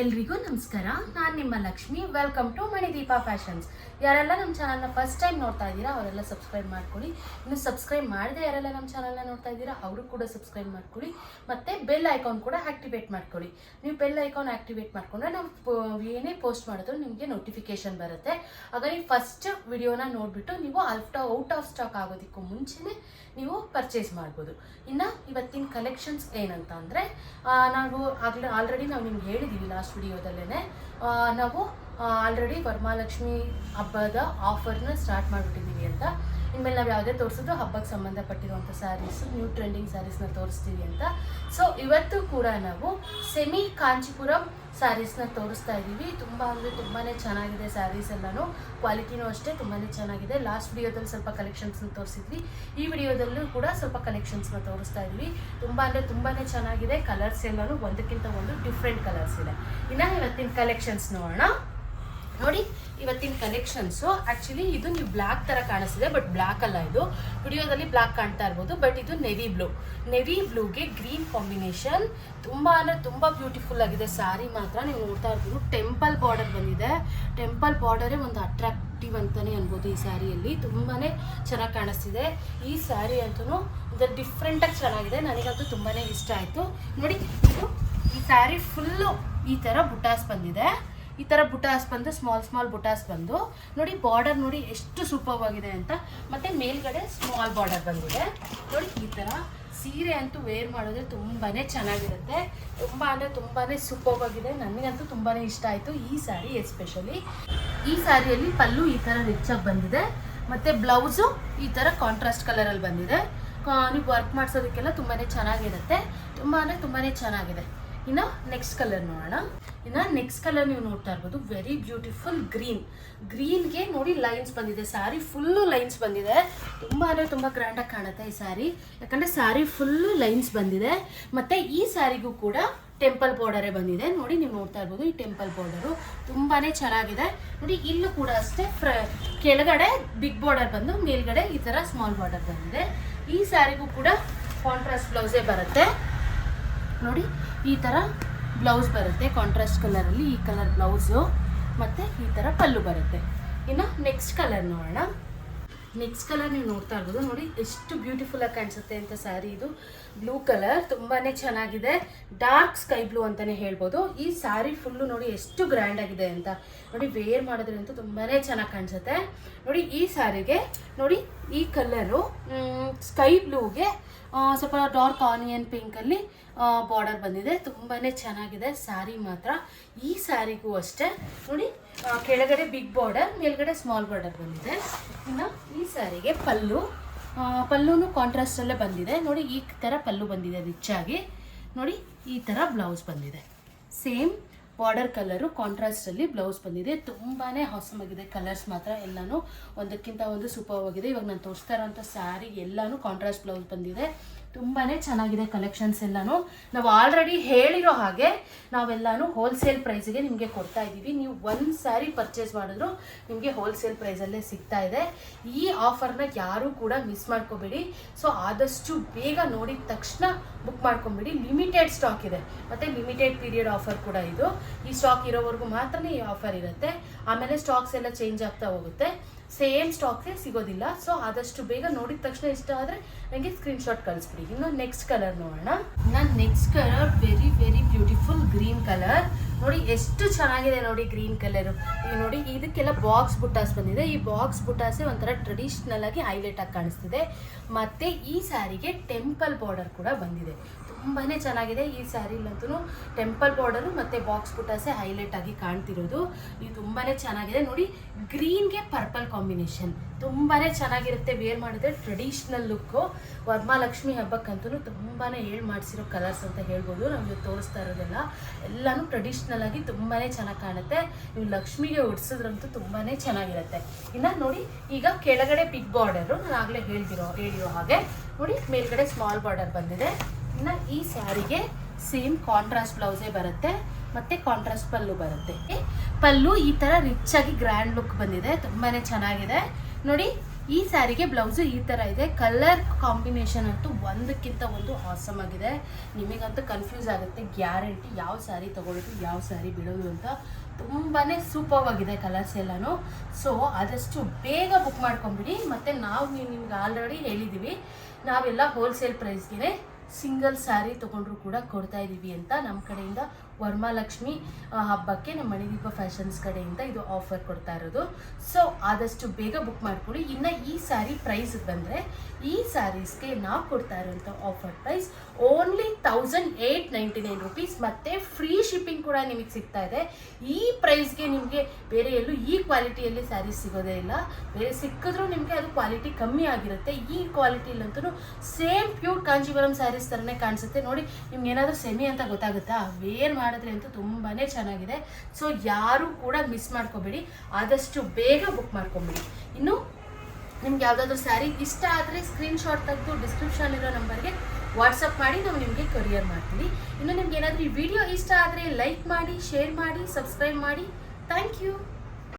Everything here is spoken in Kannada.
ಎಲ್ರಿಗೂ ನಮಸ್ಕಾರ. ನಾನು ನಿಮ್ಮ Lakshmi. Welcome to Manideepa fashions ಯಾರೆಲ್ಲ ನಮ್ಮ ಚಾನಲ್ನ ಫಸ್ಟ್ ಟೈಮ್ ನೋಡ್ತಾ ಇದ್ದೀರಾ, ಅವರೆಲ್ಲ ಸಬ್ಸ್ಕ್ರೈಬ್ ಮಾಡ್ಕೊಳ್ಳಿ. ಇನ್ನು ಸಬ್ಸ್ಕ್ರೈಬ್ ಮಾಡದೆ ಯಾರೆಲ್ಲ ನಮ್ಮ ಚಾನಲ್ನ ನೋಡ್ತಾ ಇದ್ದೀರಾ, ಅವರು ಕೂಡ ಸಬ್ಸ್ಕ್ರೈಬ್ ಮಾಡ್ಕೊಳ್ಳಿ. ಮತ್ತು ಬೆಲ್ ಐಕಾನ್ ಕೂಡ ಆಕ್ಟಿವೇಟ್ ಮಾಡ್ಕೊಳ್ಳಿ. ನೀವು ಬೆಲ್ ಐಕಾನ್ ಆಕ್ಟಿವೇಟ್ ಮಾಡ್ಕೊಂಡ್ರೆ ನಾವು ಏನೇ ಪೋಸ್ಟ್ ಮಾಡಿದ್ರು ನಿಮಗೆ ನೋಟಿಫಿಕೇಶನ್ ಬರುತ್ತೆ. ಹಾಗಾಗಿ ಫಸ್ಟ್ ವಿಡಿಯೋನ ನೋಡಿಬಿಟ್ಟು ನೀವು ಔಟ್ ಔಟ್ ಆಫ್ ಸ್ಟಾಕ್ ಆಗೋದಕ್ಕೂ ಮುಂಚೆನೇ ನೀವು ಪರ್ಚೇಸ್ ಮಾಡ್ಬೋದು. ಇನ್ನು ಇವತ್ತಿನ ಕಲೆಕ್ಷನ್ಸ್ ಏನಂತ ಅಂದರೆ ನಾವು ಆಗಲೇ ಆಲ್ರೆಡಿ ನಾವು ನಿಮ್ಗೆ ಹೇಳಿದ್ದೀವಿ ವಿಡಿಯೋದಲ್ಲೇ ನಾವು ಆಲ್ರೆಡಿ ವರಮಹಾಲಕ್ಷ್ಮಿ ಹಬ್ಬದ ಆಫರ್ನ ಸ್ಟಾರ್ಟ್ ಮಾಡಿಬಿಟ್ಟಿದ್ದೀವಿ ಅಂತ. ಇನ್ಮೇಲೆ ನಾವು ಯಾವುದೇ ತೋರಿಸಿದ್ರು ಹಬ್ಬಕ್ಕೆ ಸಂಬಂಧಪಟ್ಟಿರುವಂಥ ಸ್ಯಾರೀಸು ನ್ಯೂ ಟ್ರೆಂಡಿಂಗ್ ಸ್ಯಾರೀಸ್ನ ತೋರಿಸ್ತೀವಿ ಅಂತ. ಸೊ ಇವತ್ತು ಕೂಡ ನಾವು ಸೆಮಿ ಕಾಂಚಿಪುರಂ ಸ್ಯಾರೀಸ್ನ ತೋರಿಸ್ತಾ ಇದ್ದೀವಿ ತುಂಬ ಅಂದರೆ ತುಂಬಾ ಚೆನ್ನಾಗಿದೆ ಸ್ಯಾರೀಸ್ ಎಲ್ಲನೂ. ಕ್ವಾಲಿಟಿನೂ ಅಷ್ಟೇ ತುಂಬಾ ಚೆನ್ನಾಗಿದೆ. ಲಾಸ್ಟ್ ವಿಡಿಯೋದಲ್ಲಿ ಸ್ವಲ್ಪ ಕಲೆಕ್ಷನ್ಸ್ನ ತೋರಿಸಿದ್ವಿ. ಈ ವಿಡಿಯೋದಲ್ಲೂ ಕೂಡ ಸ್ವಲ್ಪ ಕಲೆಕ್ಷನ್ಸ್ನ ತೋರಿಸ್ತಾ ಇದ್ವಿ. ತುಂಬ ಅಂದರೆ ತುಂಬಾ ಚೆನ್ನಾಗಿದೆ. ಕಲರ್ಸ್ ಎಲ್ಲನೂ ಒಂದಕ್ಕಿಂತ ಒಂದು ಡಿಫ್ರೆಂಟ್ ಕಲರ್ಸ್ ಇದೆ. ಇನ್ನು ಇವತ್ತಿನ ಕಲೆಕ್ಷನ್ಸ್ ನೋಡೋಣ. ನೋಡಿ, ಇವತ್ತಿನ ಕಲೆಕ್ಷನ್ಸು ಆ್ಯಕ್ಚುಲಿ ಇದು ನೀವು ಬ್ಲ್ಯಾಕ್ ಥರ ಕಾಣಿಸ್ತಿದೆ ಬಟ್ ಬ್ಲ್ಯಾಕ್ ಅಲ್ಲ ಇದು. ವಿಡಿಯೋದಲ್ಲಿ ಬ್ಲ್ಯಾಕ್ ಕಾಣ್ತಾ ಇರ್ಬೋದು ಬಟ್ ಇದು ನೆವಿ ಬ್ಲೂ ನೆವಿ ಬ್ಲೂಗೆ ಗ್ರೀನ್ ಕಾಂಬಿನೇಷನ್ ತುಂಬ ಅಂದರೆ ತುಂಬ ಬ್ಯೂಟಿಫುಲ್ ಆಗಿದೆ. ಸ್ಯಾರಿ ಮಾತ್ರ ನೀವು ನೋಡ್ತಾ ಇರ್ಬೋದು. ಟೆಂಪಲ್ ಬಾರ್ಡರ್ ಬಂದಿದೆ. ಟೆಂಪಲ್ ಬಾರ್ಡರೇ ಒಂದು ಅಟ್ರಾಕ್ಟಿವ್ ಅಂತಲೇ ಅನ್ಬೋದು ಈ ಸ್ಯಾರಿಯಲ್ಲಿ ತುಂಬಾ ಚೆನ್ನಾಗಿ ಕಾಣಿಸ್ತಿದೆ. ಈ ಸ್ಯಾರಿ ಅಂತೂ ಒಂದು ಡಿಫ್ರೆಂಟಾಗಿ ಚೆನ್ನಾಗಿದೆ. ನನಗಂತೂ ತುಂಬಾ ಇಷ್ಟ ಆಯಿತು. ನೋಡಿ, ಇದು ಈ ಸ್ಯಾರಿ ಫುಲ್ಲು ಈ ಥರ ಬುಟಾಸ್ ಬಂದಿದೆ. ಈ ಥರ ಬುಟಾಸ್ ಬಂದು ಸ್ಮಾಲ್ ಸ್ಮಾಲ್ ಬುಟಾಸ್ ಬಂದು, ನೋಡಿ ಬಾರ್ಡರ್ ನೋಡಿ ಎಷ್ಟು ಸೂಪರ್ ಆಗಿದೆ ಅಂತ. ಮತ್ತೆ ಮೇಲ್ಗಡೆ ಸ್ಮಾಲ್ ಬಾರ್ಡರ್ ಬಂದಿದೆ. ನೋಡಿ ಈ ಥರ ಸೀರೆ ಅಂತೂ ವೇರ್ ಮಾಡಿದ್ರೆ ತುಂಬಾ ಚೆನ್ನಾಗಿರುತ್ತೆ. ತುಂಬ ಅಂದರೆ ತುಂಬಾ ಸೂಪರ್ ಆಗಿದೆ. ನನಗಂತೂ ತುಂಬಾ ಇಷ್ಟ ಆಯಿತು ಈ ಸ್ಯಾರಿ ಎಸ್ಪೆಷಲಿ ಈ ಸ್ಯಾರಿಯಲ್ಲಿ ಪಲ್ಲು ಈ ಥರ ರಿಚ್ ಆಗಿ ಬಂದಿದೆ. ಮತ್ತು ಬ್ಲೌಸು ಈ ಥರ ಕಾಂಟ್ರಾಸ್ಟ್ ಕಲರಲ್ಲಿ ಬಂದಿದೆ. ನೀವು ವರ್ಕ್ ಮಾಡಿಸೋದಕ್ಕೆಲ್ಲ ತುಂಬಾ ಚೆನ್ನಾಗಿರುತ್ತೆ. ತುಂಬ ಅಂದರೆ ತುಂಬಾ ಚೆನ್ನಾಗಿದೆ. ಇನ್ನು ನೆಕ್ಸ್ಟ್ ಕಲರ್ ನೋಡೋಣ. ಇನ್ನು ನೆಕ್ಸ್ಟ್ ಕಲರ್ ನೀವು ನೋಡ್ತಾ ಇರ್ಬೋದು. ವೆರಿ ಬ್ಯೂಟಿಫುಲ್ ಗ್ರೀನ್ ಗ್ರೀನ್ಗೆ ನೋಡಿ ಲೈನ್ಸ್ ಬಂದಿದೆ. ಸ್ಯಾರಿ ಫುಲ್ಲು ಲೈನ್ಸ್ ಬಂದಿದೆ. ತುಂಬ ಅಂದರೆ ತುಂಬ ಗ್ರ್ಯಾಂಡಾಗಿ ಕಾಣುತ್ತೆ ಈ ಸ್ಯಾರಿ ಯಾಕಂದರೆ ಸ್ಯಾರಿ ಫುಲ್ಲು ಲೈನ್ಸ್ ಬಂದಿದೆ. ಮತ್ತು ಈ ಸ್ಯಾರಿಗೂ ಕೂಡ ಟೆಂಪಲ್ ಬಾರ್ಡರೇ ಬಂದಿದೆ. ನೋಡಿ ನೀವು ನೋಡ್ತಾ ಇರ್ಬೋದು ಈ ಟೆಂಪಲ್ ಬಾರ್ಡರು ತುಂಬಾ ಚೆನ್ನಾಗಿದೆ. ನೋಡಿ ಇಲ್ಲೂ ಕೂಡ ಅಷ್ಟೇ ಫ್ರ ಕೆಳಗಡೆ ಬಿಗ್ ಬಾರ್ಡರ್ ಬಂದು ಮೇಲ್ಗಡೆ ಈ ಥರ ಸ್ಮಾಲ್ ಬಾರ್ಡರ್ ಬಂದಿದೆ. ಈ ಸ್ಯಾರಿಗೂ ಕೂಡ ಕಾಂಟ್ರಾಸ್ಟ್ ಬ್ಲೌಸೇ ಬರುತ್ತೆ. ನೋಡಿ, ಈ ಥರ ಬ್ಲೌಸ್ ಬರುತ್ತೆ. ಕಾಂಟ್ರಾಸ್ಟ್ ಕಲರಲ್ಲಿ ಈ ಕಲರ್ ಬ್ಲೌಸು ಮತ್ತು ಈ ಥರ ಪಲ್ಲು ಬರುತ್ತೆ. ಇನ್ನು ನೆಕ್ಸ್ಟ್ ಕಲರ್ ನೋಡೋಣ. ನೆಕ್ಸ್ಟ್ ಕಲರ್ ನೀವು ನೋಡ್ತಾ ಇರ್ಬೋದು. ನೋಡಿ, ಎಷ್ಟು ಬ್ಯೂಟಿಫುಲ್ಲಾಗಿ ಕಾಣಿಸುತ್ತೆ ಅಂತ ಸ್ಯಾರಿ ಇದು. ಬ್ಲೂ ಕಲರ್ ತುಂಬಾ ಚೆನ್ನಾಗಿದೆ. ಡಾರ್ಕ್ ಸ್ಕೈ ಬ್ಲೂ ಅಂತಲೇ ಹೇಳ್ಬೋದು. ಈ ಸ್ಯಾರಿ ಫುಲ್ಲು ನೋಡಿ ಎಷ್ಟು ಗ್ರ್ಯಾಂಡ್ ಆಗಿದೆ ಅಂತ. ನೋಡಿ ವೇರ್ ಮಾಡೋದ್ರಂತೂ ತುಂಬಾ ಚೆನ್ನಾಗಿ ಕಾಣಿಸುತ್ತೆ. ನೋಡಿ, ಈ ಸ್ಯಾರಿಗೆ ನೋಡಿ, ಈ ಕಲರು ಸ್ಕೈ ಬ್ಲೂಗೆ ಸ್ವಲ್ಪ ಡಾರ್ಕ್ ಆನಿಯನ್ ಪಿಂಕಲ್ಲಿ ಬಾರ್ಡರ್ ಬಂದಿದೆ. ತುಂಬಾ ಚೆನ್ನಾಗಿದೆ ಸ್ಯಾರಿ ಮಾತ್ರ. ಈ ಸ್ಯಾರಿಗೂ ಅಷ್ಟೇ. ನೋಡಿ ಕೆಳಗಡೆ ಬಿಗ್ ಬಾರ್ಡರ್ ಮೇಲ್ಗಡೆ ಸ್ಮಾಲ್ ಬಾರ್ಡರ್ ಬಂದಿದೆ. ಇನ್ನು ಈ ಸ್ಯಾರಿಗೆ ಪಲ್ಲು. ಪಲ್ಲುನು ಕಾಂಟ್ರಾಸ್ಟಲ್ಲೇ ಬಂದಿದೆ. ನೋಡಿ, ಈ ಥರ ಪಲ್ಲು ಬಂದಿದೆ ರಿಚ್ ಆಗಿ ನೋಡಿ, ಈ ಥರ ಬ್ಲೌಸ್ ಬಂದಿದೆ. ಸೇಮ್ ಬಾರ್ಡರ್ ಕಲರು ಕಾಂಟ್ರಾಸ್ಟಲ್ಲಿ ಬ್ಲೌಸ್ ಬಂದಿದೆ. ತುಂಬಾ ಆಗಿದೆ. ಕಲರ್ಸ್ ಮಾತ್ರ ಎಲ್ಲನೂ ಒಂದಕ್ಕಿಂತ ಒಂದು ಸೂಪರ್ ಆಗಿದೆ. ಇವಾಗ ನಾನು ತೋರಿಸ್ತಾ ಇರೋಂಥ ಸ್ಯಾರಿ ಎಲ್ಲನೂ ಕಾಂಟ್ರಾಸ್ಟ್ ಬ್ಲೌಸ್ ಬಂದಿದೆ. ತುಂಬಾ ಚೆನ್ನಾಗಿದೆ ಕಲೆಕ್ಷನ್ಸ್ ಎಲ್ಲನೂ. ನಾವು ಆಲ್ರೆಡಿ ಹೇಳಿರೋ ಹಾಗೆ ನಾವೆಲ್ಲನೂ ಹೋಲ್ಸೇಲ್ ಪ್ರೈಸಿಗೆ ನಿಮಗೆ ಕೊಡ್ತಾ ಇದ್ದೀವಿ. ನೀವು ಒಂದು ಸ್ಯಾರಿ ಪರ್ಚೇಸ್ ಮಾಡಿದ್ರು ನಿಮಗೆ ಹೋಲ್ಸೇಲ್ ಪ್ರೈಸಲ್ಲೇ ಸಿಗ್ತಾ ಇದೆ. ಈ ಆಫರ್ನ ಯಾರೂ ಕೂಡ ಮಿಸ್ ಮಾಡ್ಕೋಬೇಡಿ. ಸೊ ಆದಷ್ಟು ಬೇಗ ನೋಡಿದ ತಕ್ಷಣ ಬುಕ್ ಮಾಡ್ಕೊಂಬಿಡಿ. ಲಿಮಿಟೆಡ್ ಸ್ಟಾಕ್ ಇದೆ. ಮತ್ತು ಲಿಮಿಟೆಡ್ ಪೀರಿಯಡ್ ಆಫರ್ ಕೂಡ ಇದು. ಈ ಸ್ಟಾಕ್ ಇರೋವರೆಗೂ ಮಾತ್ರ ಈ ಆಫರ್ ಇರುತ್ತೆ. ಆಮೇಲೆ ಸ್ಟಾಕ್ಸ್ ಎಲ್ಲ ಚೇಂಜ್ ಆಗ್ತಾ ಹೋಗುತ್ತೆ. ಸೇಮ್ ಸ್ಟಾಕ್ಗೆ ಸಿಗೋದಿಲ್ಲ. ಸೊ ಆದಷ್ಟು ಬೇಗ ನೋಡಿದ ತಕ್ಷಣ ಇಷ್ಟ ಆದರೆ ನನಗೆ ಸ್ಕ್ರೀನ್ಶಾಟ್ ಕಳಿಸ್ಬಿಡಿ. ಇನ್ನು ನೆಕ್ಸ್ಟ್ ಕಲರ್ ನೋಡೋಣ. ನನ್ನ next colour very very beautiful green colour ನೋಡಿ, ಎಷ್ಟು ಚೆನ್ನಾಗಿದೆ ನೋಡಿ ಗ್ರೀನ್ ಕಲರು ಈಗ ನೋಡಿ, ಇದಕ್ಕೆಲ್ಲ ಬಾಕ್ಸ್ ಬುಟ್ಟಾಸ್ ಬಂದಿದೆ. ಈ ಬಾಕ್ಸ್ ಬುಟ್ಟಾಸೇ ಒಂಥರ ಟ್ರೆಡಿಷ್ನಲ್ ಆಗಿ ಹೈಲೈಟ್ ಆಗಿ ಕಾಣಿಸ್ತಿದೆ. ಮತ್ತು ಈ ಸ್ಯಾರಿಗೆ ಟೆಂಪಲ್ ಬಾರ್ಡರ್ ಕೂಡ ಬಂದಿದೆ. ತುಂಬಾ ಚೆನ್ನಾಗಿದೆ ಈ ಸ್ಯಾರಿಲಂತೂ ಟೆಂಪಲ್ ಬಾರ್ಡರು ಮತ್ತು ಬಾಕ್ಸ್ ಬುಟ್ಟಾಸೆ ಹೈಲೈಟ್ ಆಗಿ ಕಾಣ್ತಿರೋದು. ಇದು ತುಂಬಾ ಚೆನ್ನಾಗಿದೆ. ನೋಡಿ ಗ್ರೀನ್ಗೆ ಪರ್ಪಲ್ ಕಾಂಬಿನೇಷನ್ ತುಂಬಾ ಚೆನ್ನಾಗಿರುತ್ತೆ ವೇರ್ ಮಾಡಿದ್ರೆ ಟ್ರೆಡಿಷ್ನಲ್ ಲುಕ್ಕು ವರ್ಮಾಲಕ್ಷ್ಮಿ ಹಬ್ಬಕ್ಕಂತೂ ತುಂಬಾ ಹೇಳ್ ಮಾಡಿಸಿರೋ ಕಲರ್ಸ್ ಅಂತ ಹೇಳ್ಬೋದು. ನಮಗೆ ತೋರಿಸ್ತಾ ಇರೋದೆಲ್ಲ ಎಲ್ಲನೂ ಟ್ರೆಡಿಷ್ನಲ್ ಆಗಿ ತುಂಬಾ ಚೆನ್ನಾಗಿ ಕಾಣುತ್ತೆ. ನೀವು ಲಕ್ಷ್ಮಿಗೆ ಉಡ್ಸಿದ್ರಂತೂ ತುಂಬಾ ಚೆನ್ನಾಗಿರುತ್ತೆ. ಇನ್ನು ನೋಡಿ, ಈಗ ಕೆಳಗಡೆ ಬಿಗ್ ಬಾರ್ಡರು ನಾನು ಆಗಲೇ ಹೇಳ್ದಿರೋ, ಹೇಳಿರೋ ಹಾಗೆ. ನೋಡಿ, ಮೇಲ್ಗಡೆ ಸ್ಮಾಲ್ ಬಾರ್ಡರ್ ಬಂದಿದೆ. ಇನ್ನು ಈ ಸ್ಯಾರಿಗೆ ಸೇಮ್ ಕಾಂಟ್ರಾಸ್ಟ್ ಬ್ಲೌಸೇ ಬರುತ್ತೆ, ಮತ್ತೆ ಕಾಂಟ್ರಾಸ್ಟ್ ಪಲ್ಲು ಬರುತ್ತೆ. ಪಲ್ಲು ಈ ಥರ ರಿಚ್ ಆಗಿ ಗ್ರ್ಯಾಂಡ್ ಲುಕ್ ಬಂದಿದೆ. ತುಂಬಾ ಚೆನ್ನಾಗಿದೆ. ನೋಡಿ, ಈ ಸ್ಯಾರಿಗೆ ಬ್ಲೌಸು ಈ ಥರ ಇದೆ. ಕಲರ್ ಕಾಂಬಿನೇಷನ್ ಅಂತೂ ಒಂದಕ್ಕಿಂತ ಒಂದು ಆಸಮ್ ಆಗಿದೆ. ನಿಮಗಂತೂ ಕನ್ಫ್ಯೂಸ್ ಆಗುತ್ತೆ. ಗ್ಯಾರಂಟಿ ಯಾವ ಸ್ಯಾರಿ ತೊಗೊಳ್ಳೋದು ಯಾವ ಸ್ಯಾರಿ ಬಿಡೋದು ಅಂತ ತುಂಬಾ ಸೂಪರ್ ಆಗಿದೆ ಕಲರ್ಸ್ ಎಲ್ಲನೂ. ಸೊ ಆದಷ್ಟು ಬೇಗ ಬುಕ್ ಮಾಡ್ಕೊಂಬಿಡಿ. ಮತ್ತು ನಾವು ನಿಮ್ಗೆ ಆಲ್ರೆಡಿ ಹೇಳಿದ್ದೀವಿ ನಾವೆಲ್ಲ ಹೋಲ್ಸೇಲ್ ಪ್ರೈಸ್ಗೆ ಸಿಂಗಲ್ ಸ್ಯಾರಿ ತೊಗೊಂಡ್ರು ಕೂಡ ಕೊಡ್ತಾ ಇದ್ದೀವಿ ಅಂತ ನಮ್ಮ ಕಡೆಯಿಂದ ವರಮಹಾಲಕ್ಷ್ಮಿ ಹಬ್ಬಕ್ಕೆ ನಮ್ಮ ಮಣಿದೀಪ ಫ್ಯಾಷನ್ಸ್ ಕಡೆಯಿಂದ ಇದು ಆಫರ್ ಕೊಡ್ತಾ ಇರೋದು. ಸೊ ಆದಷ್ಟು ಬೇಗ ಬುಕ್ ಮಾಡ್ಕೊಳ್ಳಿ. ಇನ್ನು ಈ ಸ್ಯಾರಿ ಪ್ರೈಸ್ ಬಂದರೆ ಈ ಸ್ಯಾರೀಸ್ಗೆ ನಾವು ಕೊಡ್ತಾ ಇರೋಂಥ offer price only thousand eight ninety nine rupees ಮತ್ತು ಫ್ರೀ ಶಿಪ್ಪಿಂಗ್ ಕೂಡ ನಿಮಗೆ ಸಿಗ್ತಾ ಇದೆ. ಈ ಪ್ರೈಸ್ಗೆ ನಿಮಗೆ ಬೇರೆ ಎಲ್ಲೂ ಈ ಕ್ವಾಲಿಟಿಯಲ್ಲಿ ಸ್ಯಾರೀಸ್ ಸಿಗೋದೇ ಇಲ್ಲ. ಬೇರೆ ಸಿಕ್ಕಿದ್ರೂ ನಿಮಗೆ ಅದು ಕ್ವಾಲಿಟಿ ಕಮ್ಮಿ ಆಗಿರುತ್ತೆ. ಈ ಕ್ವಾಲಿಟಿಲಂತೂ ಸೇಮ್ ಪ್ಯೂರ್ ಕಾಂಜೀವರಂ ಸ್ಯಾರೀಸ್ ಥರನೇ ಕಾಣಿಸುತ್ತೆ. ನೋಡಿ, ನಿಮ್ಗೆ ಏನಾದರೂ ಸೆಮಿ ಅಂತ ಗೊತ್ತಾಗುತ್ತಾ? ವೇರ್ ಮಾಡಿದ್ರೆ ಅಂತೂ ತುಂಬಾ ಚೆನ್ನಾಗಿದೆ. ಸೊ ಯಾರು ಕೂಡ ಮಿಸ್ ಮಾಡ್ಕೋಬೇಡಿ. ಆದಷ್ಟು ಬೇಗ ಬುಕ್ ಮಾಡ್ಕೊಂಬಿಡಿ. ಇನ್ನು ನಿಮ್ಗೆ ಯಾವುದಾದ್ರೂ ಸ್ಯಾರಿ ಇಷ್ಟ ಆದರೆ ಸ್ಕ್ರೀನ್ಶಾಟ್ ತೆಗೆದು ಡಿಸ್ಕ್ರಿಪ್ಷನ್ ಇರೋ ನಂಬರ್ಗೆ ವಾಟ್ಸಪ್ ಮಾಡಿ, ನಾವು ನಿಮಗೆ ಕೊರಿಯರ್ ಮಾಡ್ತೀವಿ. ಇನ್ನು ನಿಮ್ಗೆ ಏನಾದರೂ ಈ ವಿಡಿಯೋ ಇಷ್ಟ ಆದರೆ ಲೈಕ್ ಮಾಡಿ ಶೇರ್ ಮಾಡಿ ಸಬ್ಸ್ಕ್ರೈಬ್ ಮಾಡಿ. Thank you